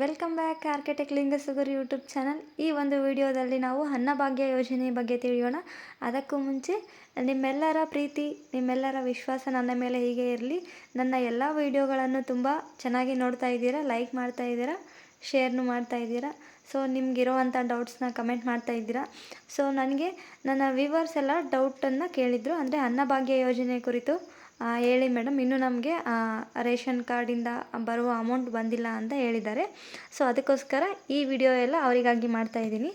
Welcome back architect Lingasugur YouTube channel ಈ ಒಂದು ವಿಡಿಯೋದಲ್ಲಿ ನಾವು ಅನ್ನಭಾಗ್ಯ ಯೋಜನೆ ಬಗ್ಗೆ ತಿಳಿಯೋಣ. ಅದಕ್ಕೂ ಮುಂಚೆ, ನಿಮ್ಮೆಲ್ಲರ ಪ್ರೀತಿ, ನಿಮ್ಮೆಲ್ಲರ ವಿಶ್ವಾಸ ನನ್ನ ಮೇಲೆ ಹೀಗೆ ಇರಲಿ. ನನ್ನ ಎಲ್ಲ ವಿಡಿಯೋಗಳನ್ನು ತುಂಬ ಚೆನ್ನಾಗಿ ನೋಡ್ತಾ ಇದ್ದೀರಾ ಲೈಕ್ ಮಾಡ್ತಾ ಇದ್ದೀರಾ ಶೇರ್ನು ಮಾಡ್ತಾ ಇದ್ದೀರಾ. ಸೊ ನಿಮಗಿರೋವಂಥ ಡೌಟ್ಸ್ನ ಕಮೆಂಟ್ ಮಾಡ್ತಾ ಇದ್ದೀರಾ. ಸೊ ನನಗೆ ನನ್ನ ವ್ಯೂವರ್ಸ್ ಎಲ್ಲ ಡೌಟನ್ನು ಕೇಳಿದರು. ಅಂದರೆ ಅನ್ನಭಾಗ್ಯ ಯೋಜನೆ ಕುರಿತು ಹೇಳಿ ಮೇಡಮ್, ಇನ್ನೂ ನಮಗೆ ರೇಷನ್ ಕಾರ್ಡಿಂದ ಬರುವ ಅಮೌಂಟ್ ಬಂದಿಲ್ಲ ಅಂತ ಹೇಳಿದ್ದಾರೆ. ಸೊ ಅದಕ್ಕೋಸ್ಕರ ಈ ವಿಡಿಯೋ ಎಲ್ಲ ಅವರಿಗಾಗಿ ಮಾಡ್ತಾ ಇದ್ದೀನಿ.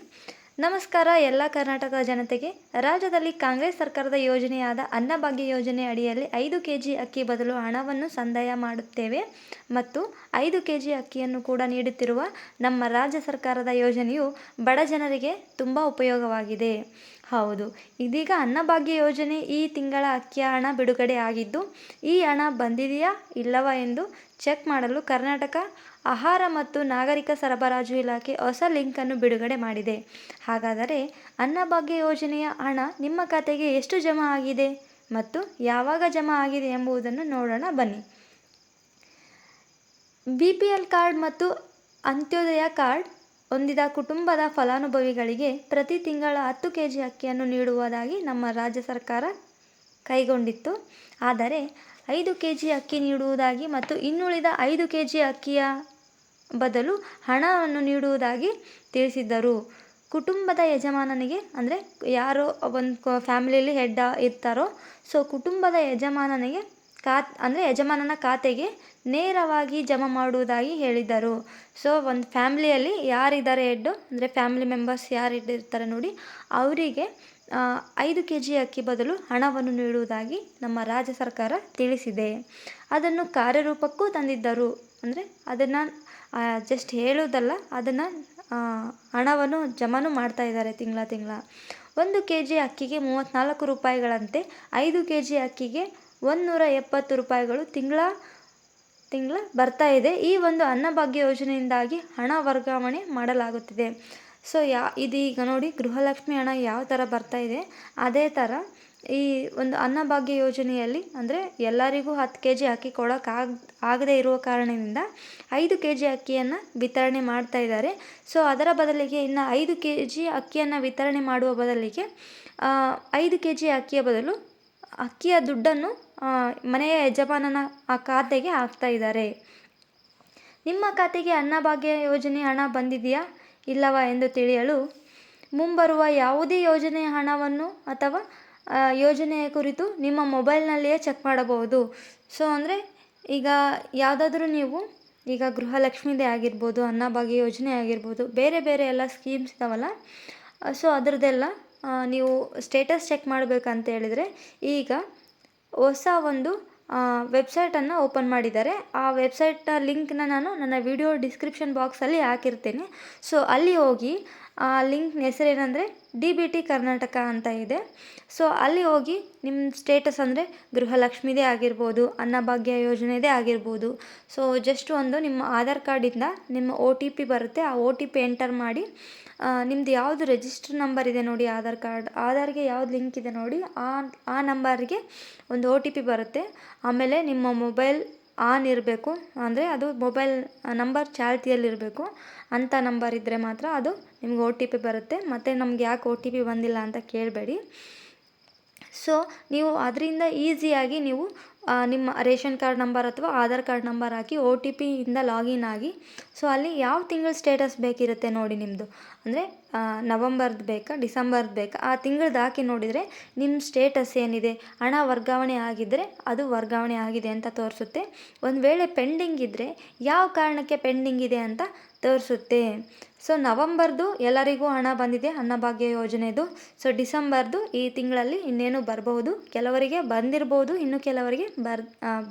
ನಮಸ್ಕಾರ ಎಲ್ಲ ಕರ್ನಾಟಕದ ಜನತೆಗೆ. ರಾಜ್ಯದಲ್ಲಿ ಕಾಂಗ್ರೆಸ್ ಸರ್ಕಾರದ ಯೋಜನೆಯಾದ ಅನ್ನಭಾಗ್ಯ ಯೋಜನೆ ಅಡಿಯಲ್ಲಿ ಐದು ಕೆ ಜಿ ಅಕ್ಕಿ ಬದಲು ಹಣವನ್ನು ಸಂದಾಯ ಮಾಡುತ್ತೇವೆ ಮತ್ತು ಐದು ಕೆ ಜಿ ಅಕ್ಕಿಯನ್ನು ಕೂಡ ನೀಡುತ್ತಿರುವ ನಮ್ಮ ರಾಜ್ಯ ಸರ್ಕಾರದ ಯೋಜನೆಯು ಬಡ ಜನರಿಗೆ ತುಂಬ ಉಪಯೋಗವಾಗಿದೆ. ಹೌದು. ಇದೀಗ ಅನ್ನಭಾಗ್ಯ ಯೋಜನೆ ಈ ತಿಂಗಳ ಅಕ್ಕಿಯ ಹಣ ಬಿಡುಗಡೆ ಆಗಿದ್ದು, ಈ ಹಣ ಬಂದಿದೆಯಾ ಇಲ್ಲವಾ ಎಂದು ಚೆಕ್ ಮಾಡಲು ಕರ್ನಾಟಕ ಆಹಾರ ಮತ್ತು ನಾಗರಿಕ ಸರಬರಾಜು ಇಲಾಖೆ ಹೊಸ ಲಿಂಕನ್ನು ಬಿಡುಗಡೆ ಮಾಡಿದೆ. ಹಾಗಾದರೆ ಅನ್ನಭಾಗ್ಯ ಯೋಜನೆಯ ಹಣ ನಿಮ್ಮ ಖಾತೆಗೆ ಎಷ್ಟು ಜಮಾ ಆಗಿದೆ ಮತ್ತು ಯಾವಾಗ ಜಮಾ ಆಗಿದೆ ಎಂಬುದನ್ನು ನೋಡೋಣ ಬನ್ನಿ. ಬಿ ಪಿ ಎಲ್ ಕಾರ್ಡ್ ಮತ್ತು ಅಂತ್ಯೋದಯ ಕಾರ್ಡ್ ಹೊಂದಿದ ಕುಟುಂಬದ ಫಲಾನುಭವಿಗಳಿಗೆ ಪ್ರತಿ ತಿಂಗಳ ಹತ್ತು ಕೆ ಜಿ ಅಕ್ಕಿಯನ್ನು ನೀಡುವುದಾಗಿ ನಮ್ಮ ರಾಜ್ಯ ಸರ್ಕಾರ ಕೈಗೊಂಡಿತ್ತು. ಆದರೆ ಐದು ಕೆ ಜಿ ಅಕ್ಕಿ ನೀಡುವುದಾಗಿ ಮತ್ತು ಇನ್ನುಳಿದ ಐದು ಕೆ ಜಿ ಅಕ್ಕಿಯ ಬದಲು ಹಣವನ್ನು ನೀಡುವುದಾಗಿ ತಿಳಿಸಿದ್ದರು. ಕುಟುಂಬದ ಯಜಮಾನನಿಗೆ, ಅಂದರೆ ಯಾರೋ ಒಂದು ಫ್ಯಾಮಿಲಿಯಲ್ಲಿ ಹೆಡ್ ಇರ್ತಾರೋ ಸೊ ಕುಟುಂಬದ ಯಜಮಾನನಿಗೆ ಖಾತ್ ಅಂದರೆ ಯಜಮಾನನ ಖಾತೆಗೆ ನೇರವಾಗಿ ಜಮಾ ಮಾಡುವುದಾಗಿ ಹೇಳಿದರು. ಸೊ ಒಂದು ಫ್ಯಾಮ್ಲಿಯಲ್ಲಿ ಯಾರಿದ್ದಾರೆ ಹೆಡ್ಡು ಅಂದರೆ ಫ್ಯಾಮಿಲಿ ಮೆಂಬರ್ಸ್ ಯಾರು ಇಟ್ಟಿರ್ತಾರೆ ನೋಡಿ, ಅವರಿಗೆ ಐದು ಕೆ ಜಿ ಅಕ್ಕಿ ಬದಲು ಹಣವನ್ನು ನೀಡುವುದಾಗಿ ನಮ್ಮ ರಾಜ್ಯ ಸರ್ಕಾರ ತಿಳಿಸಿದೆ. ಅದನ್ನು ಕಾರ್ಯರೂಪಕ್ಕೂ ತಂದಿದ್ದರು. ಅಂದರೆ ಅದನ್ನು ಜಸ್ಟ್ ಹೇಳೋದಲ್ಲ ಅದನ್ನು ಹಣವನ್ನು ಜಮಾನು ಮಾಡ್ತಾ ಇದ್ದಾರೆ ತಿಂಗಳ ತಿಂಗಳ. ಒಂದು ಕೆ ಜಿ ಅಕ್ಕಿಗೆ ಮೂವತ್ತ್ನಾಲ್ಕು ರೂಪಾಯಿಗಳಂತೆ, ಐದು ಕೆ ಜಿ ಅಕ್ಕಿಗೆ ಒಂದುನೂರ ಎಪ್ಪತ್ತು ರೂಪಾಯಿಗಳು ತಿಂಗಳ ತಿಂಗಳ ಬರ್ತಾ ಇದೆ. ಈ ಒಂದು ಅನ್ನಭಾಗ್ಯ ಯೋಜನೆಯಿಂದಾಗಿ ಹಣ ವರ್ಗಾವಣೆ ಮಾಡಲಾಗುತ್ತಿದೆ. ಸೊ, ಯಾ, ಇದೀಗ ನೋಡಿ, ಗೃಹಲಕ್ಷ್ಮಿ ಹಣ ಯಾವ ಥರ ಬರ್ತಾ ಇದೆ. ಅದೇ ಥರ ಈ ಒಂದು ಅನ್ನಭಾಗ್ಯ ಯೋಜನೆಯಲ್ಲಿ ಅಂದರೆ ಎಲ್ಲರಿಗೂ ಹತ್ತು ಕೆ ಜಿ ಅಕ್ಕಿ ಕೊಡೋಕ್ಕಾಗ ಆಗದೇ ಇರುವ ಕಾರಣದಿಂದ ಐದು ಕೆ ಜಿ ಅಕ್ಕಿಯನ್ನು ವಿತರಣೆ ಮಾಡ್ತಾ ಇದ್ದಾರೆ. ಸೊ, ಅದರ ಬದಲಿಗೆ ಇನ್ನು ಐದು ಕೆ ಜಿ ಅಕ್ಕಿಯನ್ನು ವಿತರಣೆ ಮಾಡುವ ಬದಲಿಗೆ ಐದು ಕೆ ಜಿ ಅಕ್ಕಿಯ ಬದಲು ಅಕ್ಕಿಯ ದುಡ್ಡನ್ನು ಮನೆಯ ಯಜಮಾನನ, ಆ ಖಾತೆಗೆ ಹಾಕ್ತಾ ಇದ್ದಾರೆ. ನಿಮ್ಮ ಖಾತೆಗೆ ಅನ್ನಭಾಗ್ಯ ಯೋಜನೆ ಹಣ ಬಂದಿದೆಯಾ ಇಲ್ಲವಾ ಎಂದು ತಿಳಿಯಲು ಮುಂಬರುವ ಯಾವುದೇ ಯೋಜನೆಯ ಹಣವನ್ನು ಅಥವಾ ಯೋಜನೆಯ ಕುರಿತು ನಿಮ್ಮ ಮೊಬೈಲ್ನಲ್ಲಿಯೇ ಚೆಕ್ ಮಾಡಬಹುದು. ಸೊ, ಅಂದರೆ ಈಗ ಯಾವುದಾದ್ರೂ ನೀವು, ಈಗ ಗೃಹಲಕ್ಷ್ಮಿದೇ ಆಗಿರ್ಬೋದು ಅನ್ನಭಾಗ್ಯ ಯೋಜನೆ ಆಗಿರ್ಬೋದು, ಬೇರೆ ಬೇರೆ ಎಲ್ಲ ಸ್ಕೀಮ್ಸ್ ಇದಾವಲ್ಲ ಸೊ ಅದರದ್ದೆಲ್ಲ ನೀವು ಸ್ಟೇಟಸ್ ಚೆಕ್ ಮಾಡಬೇಕಂತ ಹೇಳಿದರೆ, ಈಗ ಹೊಸ ಒಂದು ವೆಬ್ಸೈಟನ್ನು ಓಪನ್ ಮಾಡಿದ್ದಾರೆ. ಆ ವೆಬ್ಸೈಟ್ನ ಲಿಂಕ್ನ ನಾನು ನನ್ನ ವಿಡಿಯೋ ಡಿಸ್ಕ್ರಿಪ್ಷನ್ ಬಾಕ್ಸಲ್ಲಿ ಹಾಕಿರ್ತೇನೆ. ಸೊ ಅಲ್ಲಿ ಹೋಗಿ ಆ ಲಿಂಕ್ನ ಹೆಸರೇನೆಂದರೆ ಡಿ ಬಿ ಟಿ ಕರ್ನಾಟಕ ಅಂತ ಇದೆ. ಸೊ ಅಲ್ಲಿ ಹೋಗಿ ನಿಮ್ಮ ಸ್ಟೇಟಸ್ ಅಂದರೆ ಗೃಹಲಕ್ಷ್ಮಿದೇ ಆಗಿರ್ಬೋದು ಅನ್ನಭಾಗ್ಯ ಯೋಜನೆದೇ ಆಗಿರ್ಬೋದು. ಸೊ ಜಸ್ಟ್ ಒಂದು ನಿಮ್ಮ ಆಧಾರ್ ಕಾರ್ಡಿಂದ ನಿಮ್ಮ ಒ ಟಿ ಪಿ ಬರುತ್ತೆ. ಆ ಒ ಟಿ ಪಿ ಎಂಟರ್ ಮಾಡಿ ನಿಮ್ಮದು ಯಾವುದು ರಿಜಿಸ್ಟರ್ ನಂಬರ್ ಇದೆ ನೋಡಿ ಆಧಾರ್ ಕಾರ್ಡ್. ಆಧಾರ್ಗೆ ಯಾವ್ದು ಲಿಂಕ್ ಇದೆ ನೋಡಿ ಆ ಆ ನಂಬರ್ಗೆ ಒಂದು ಒ ಟಿ ಪಿ ಬರುತ್ತೆ. ಆಮೇಲೆ ನಿಮ್ಮ ಮೊಬೈಲ್ ಆನ್ ಇರಬೇಕು ಅಂದರೆ ಅದು ಮೊಬೈಲ್ ನಂಬರ್ ಚಾಲ್ತಿಯಲ್ಲಿರಬೇಕು ಅಂಥ ನಂಬರ್ ಇದ್ದರೆ ಮಾತ್ರ ಅದು ನಿಮ್ಗೆ ಒ ಟಿ ಪಿ ಬರುತ್ತೆ. ಮತ್ತು ನಮ್ಗೆ ಯಾಕೆ ಒ ಟಿ ಪಿ ಬಂದಿಲ್ಲ ಅಂತ ಕೇಳಬೇಡಿ. ಸೊ ನೀವು ಅದರಿಂದ ಈಸಿಯಾಗಿ ನೀವು ನಿಮ್ಮ ರೇಷನ್ ಕಾರ್ಡ್ ನಂಬರ್ ಅಥವಾ ಆಧಾರ್ ಕಾರ್ಡ್ ನಂಬರ್ ಹಾಕಿ ಒ ಟಿ ಪಿಯಿಂದ ಲಾಗಿನ್ ಆಗಿ. ಸೊ, ಅಲ್ಲಿ ಯಾವ ತಿಂಗಳ ಸ್ಟೇಟಸ್ ಬೇಕಿರುತ್ತೆ ನೋಡಿ ನಿಮ್ಮದು ಅಂದರೆ ನವಂಬರ್ದು ಬೇಕಾ, ಡಿಸೆಂಬರ್ದು ಬೇಕಾ? ಆ ತಿಂಗಳದ್ದು ಹಾಕಿ ನೋಡಿದರೆ ನಿಮ್ಮ ಸ್ಟೇಟಸ್ ಏನಿದೆ? ಹಣ ವರ್ಗಾವಣೆ ಆಗಿದ್ದರೆ ಅದು ವರ್ಗಾವಣೆ ಆಗಿದೆ ಅಂತ ತೋರಿಸುತ್ತೆ. ಒಂದು ವೇಳೆ ಪೆಂಡಿಂಗ್ ಇದ್ದರೆ ಯಾವ ಕಾರಣಕ್ಕೆ ಪೆಂಡಿಂಗ್ ಇದೆ ಅಂತ ತೋರಿಸುತ್ತೆ. ಸೊ, ನವಂಬರ್ದು ಎಲ್ಲರಿಗೂ ಹಣ ಬಂದಿದೆ, ಅನ್ನಭಾಗ್ಯ ಯೋಜನೆದು. ಸೊ, ಡಿಸೆಂಬರ್ದು ಈ ತಿಂಗಳಲ್ಲಿ ಇನ್ನೇನು ಬರಬಹುದು ಕೆಲವರಿಗೆ ಬಂದಿರಬಹುದು ಇನ್ನು ಕೆಲವರಿಗೆ ಬರ್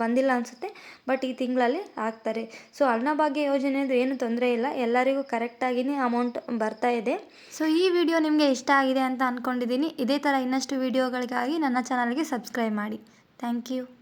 ಬಂದಿಲ್ಲ ಅನಿಸುತ್ತೆ. ಬಟ್ ಈ ತಿಂಗಳಲ್ಲಿ ಹಾಕ್ತಾರೆ ಸೊ, ಅನ್ನಭಾಗ್ಯ ಯೋಜನೆದು ಏನು ತೊಂದರೆ ಇಲ್ಲ. ಎಲ್ಲರಿಗೂ ಕರೆಕ್ಟಾಗಿಯೇ ಅಮೌಂಟ್ ಬರ್ತಾ ಇದೆ. ಸೊ, ಈ ವಿಡಿಯೋ ನಿಮಗೆ ಇಷ್ಟ ಆಗಿದೆ ಅಂತ ಅಂದ್ಕೊಂಡಿದ್ದೀನಿ ಇದೇ ಥರ ಇನ್ನಷ್ಟು ವಿಡಿಯೋಗಳಿಗಾಗಿ ನನ್ನ ಚಾನಲ್ಗೆ ಸಬ್ಸ್ಕ್ರೈಬ್ ಮಾಡಿ. Thank you